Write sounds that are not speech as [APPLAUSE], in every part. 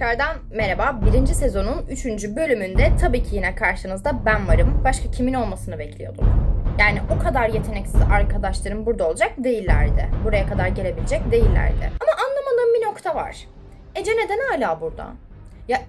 tekrardan merhaba. Birinci sezonun üçüncü bölümünde tabii ki yine karşınızda ben varım. Başka kimin olmasını bekliyordum. Yani o kadar yeteneksiz arkadaşlarım burada olacak değillerdi. Buraya kadar gelebilecek değillerdi. Ama anlamadığım bir nokta var. Ece neden hala burada? Ya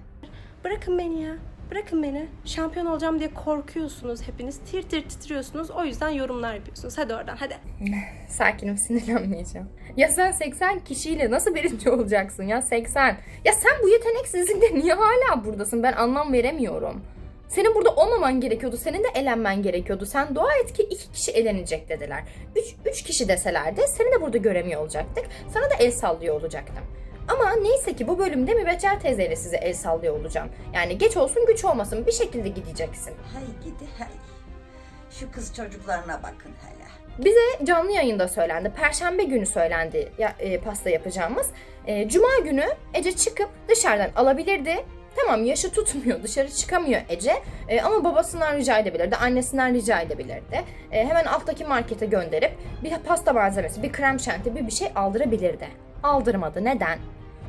Bırakın beni ya. Bırakın beni. Şampiyon olacağım diye korkuyorsunuz hepiniz. Tir tir titriyorsunuz. O yüzden yorumlar yapıyorsunuz. Hadi oradan hadi. [LAUGHS] sakinim sinirlenmeyeceğim. Ya sen 80 kişiyle nasıl birinci olacaksın ya 80? Ya sen bu yeteneksizlikle [LAUGHS] niye hala buradasın? Ben anlam veremiyorum. Senin burada olmaman gerekiyordu. Senin de elenmen gerekiyordu. Sen dua et ki iki kişi elenecek dediler. Üç, üç kişi deselerdi seni de burada göremiyor olacaktık. Sana da el sallıyor olacaktım. Ama neyse ki bu bölümde Mübeccel teyzeyle size el sallıyor olacağım. Yani geç olsun güç olmasın bir şekilde gideceksin. Hay gidi hay. Şu kız çocuklarına bakın hele. Bize canlı yayında söylendi. Perşembe günü söylendi ya, e, pasta yapacağımız. E, Cuma günü Ece çıkıp dışarıdan alabilirdi. Tamam yaşı tutmuyor dışarı çıkamıyor Ece E, ama babasından rica edebilirdi, annesinden rica edebilirdi. E, hemen alttaki markete gönderip bir pasta malzemesi, bir krem şanti, bir bir şey aldırabilirdi. Aldırmadı. Neden?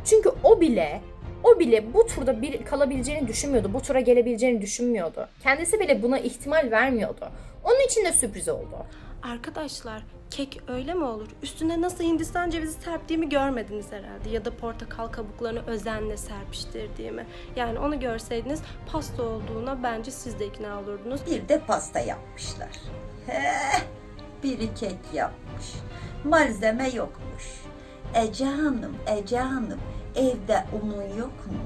Çünkü o bile o bile bu turda bir kalabileceğini düşünmüyordu. Bu tura gelebileceğini düşünmüyordu. Kendisi bile buna ihtimal vermiyordu. Onun için de sürpriz oldu. Arkadaşlar kek öyle mi olur? Üstüne nasıl Hindistan cevizi serptiğimi görmediniz herhalde. Ya da portakal kabuklarını özenle serpiştirdiğimi. Yani onu görseydiniz pasta olduğuna bence siz de ikna olurdunuz. Bir de pasta yapmışlar. He, biri kek yapmış. Malzeme yokmuş. Ece Hanım, Ece Hanım evde unun yok mu?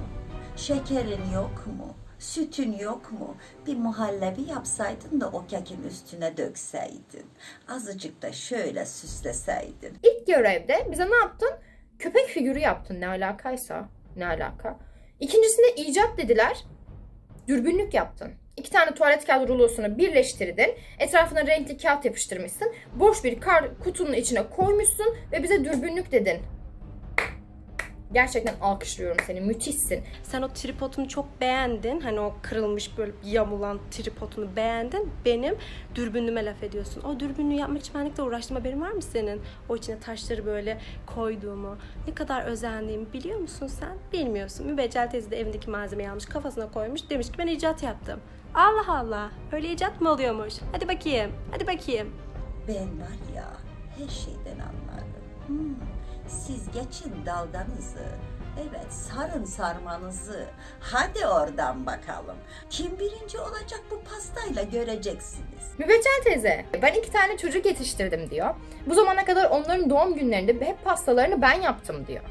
Şekerin yok mu? Sütün yok mu? Bir muhallebi yapsaydın da o kekin üstüne dökseydin. Azıcık da şöyle süsleseydin. İlk görevde bize ne yaptın? Köpek figürü yaptın ne alakaysa. Ne alaka? İkincisinde icat dediler. Dürbünlük yaptın. İki tane tuvalet kağıdı rulosunu birleştirdin. Etrafına renkli kağıt yapıştırmışsın. Boş bir kar kutunun içine koymuşsun ve bize dürbünlük dedin. Gerçekten alkışlıyorum seni. Müthişsin. Sen o tripodunu çok beğendin. Hani o kırılmış böyle yamulan tripodunu beğendin. Benim dürbünlüme laf ediyorsun. O dürbünlüğü yapmak için ben ne kadar uğraştım haberin var mı senin? O içine taşları böyle koyduğumu. Ne kadar özendiğimi biliyor musun sen? Bilmiyorsun. Mübeccel teyze de evindeki malzemeyi almış kafasına koymuş. Demiş ki ben icat yaptım. Allah Allah. Öyle icat mı oluyormuş? Hadi bakayım. Hadi bakayım. Ben var ya her şeyden anlarım. Hmm, siz geçin dalganızı. Evet sarın sarmanızı. Hadi oradan bakalım. Kim birinci olacak bu pastayla göreceksiniz. Mübeccel teyze, ben iki tane çocuk yetiştirdim diyor. Bu zamana kadar onların doğum günlerinde hep pastalarını ben yaptım diyor.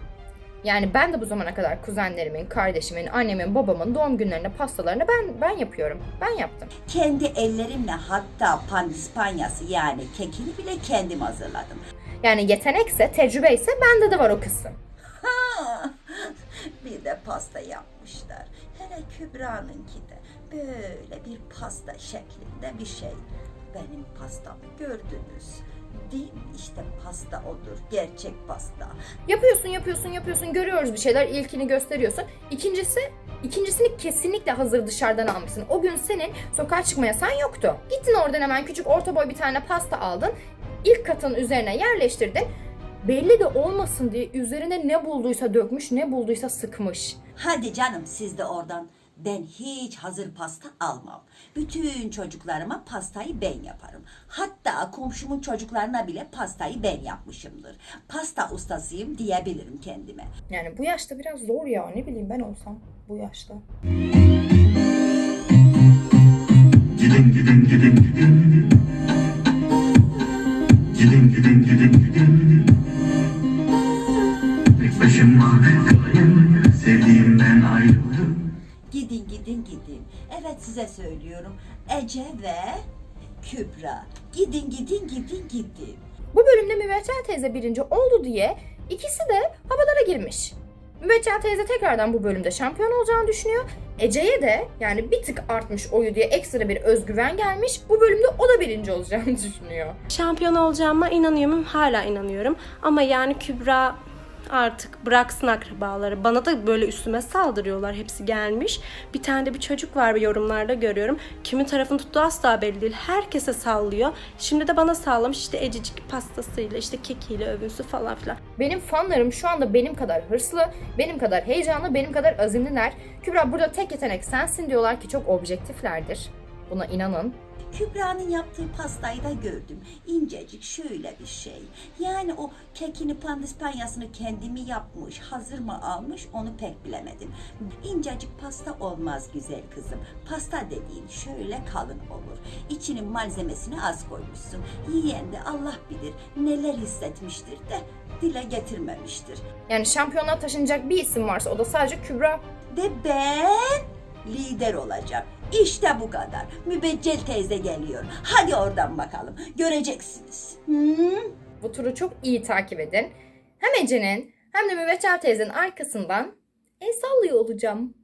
Yani ben de bu zamana kadar kuzenlerimin, kardeşimin, annemin, babamın doğum günlerinde pastalarını ben ben yapıyorum. Ben yaptım. Kendi ellerimle hatta pandispanyası yani kekini bile kendim hazırladım. Yani yetenekse, tecrübe ise bende de var o kısım. Ha, bir de pasta yapmışlar. Hele Kübra'nınki de böyle bir pasta şeklinde bir şey. Benim pastamı gördünüz. Değil mi? İşte pasta odur. Gerçek pasta. Yapıyorsun, yapıyorsun, yapıyorsun. Görüyoruz bir şeyler. İlkini gösteriyorsun. İkincisi, ikincisini kesinlikle hazır dışarıdan almışsın. O gün senin sokağa çıkma yasağın yoktu. Gittin oradan hemen küçük orta boy bir tane pasta aldın. İlk katın üzerine yerleştirdin. Belli de olmasın diye üzerine ne bulduysa dökmüş, ne bulduysa sıkmış. Hadi canım siz de oradan. Ben hiç hazır pasta almam. Bütün çocuklarıma pastayı ben yaparım. Hatta komşumun çocuklarına bile pastayı ben yapmışımdır. Pasta ustasıyım diyebilirim kendime. Yani bu yaşta biraz zor ya. Ne bileyim ben olsam bu yaşta. Gidin gidin gidin gidin Gidin gidin gidin gidin Tek başıma kalayım Sevdiğimden ayrıldım Gidin gidin gidin. Evet size söylüyorum. Ece ve Kübra. Gidin gidin gidin gidin. Bu bölümde Mübeccel teyze birinci oldu diye ikisi de havalara girmiş. Mübeccel teyze tekrardan bu bölümde şampiyon olacağını düşünüyor. Ece'ye de yani bir tık artmış oyu diye ekstra bir özgüven gelmiş. Bu bölümde o da birinci olacağını [LAUGHS] düşünüyor. Şampiyon olacağıma inanıyor muyum? Hala inanıyorum. Ama yani Kübra Artık bıraksın akrabaları. Bana da böyle üstüme saldırıyorlar. Hepsi gelmiş. Bir tane de bir çocuk var yorumlarda görüyorum. Kimin tarafını tuttuğu asla belli değil. Herkese sallıyor. Şimdi de bana sallamış işte ecicik pastasıyla işte kekiyle övünsü falan filan. Benim fanlarım şu anda benim kadar hırslı, benim kadar heyecanlı, benim kadar azimliler. Kübra burada tek yetenek sensin diyorlar ki çok objektiflerdir. Buna inanın. Kübra'nın yaptığı pastayı da gördüm. İncecik şöyle bir şey. Yani o kekini pandispanyasını kendi mi yapmış, hazır mı almış onu pek bilemedim. İncecik pasta olmaz güzel kızım. Pasta dediğin şöyle kalın olur. İçinin malzemesini az koymuşsun. Yiyen de Allah bilir neler hissetmiştir de dile getirmemiştir. Yani şampiyonluğa taşınacak bir isim varsa o da sadece Kübra. De ben lider olacağım. İşte bu kadar. Mübeccel teyze geliyor. Hadi oradan bakalım. Göreceksiniz. Hmm? Bu turu çok iyi takip edin. Hem Ece'nin hem de Mübeccel teyzenin arkasından el sallıyor olacağım.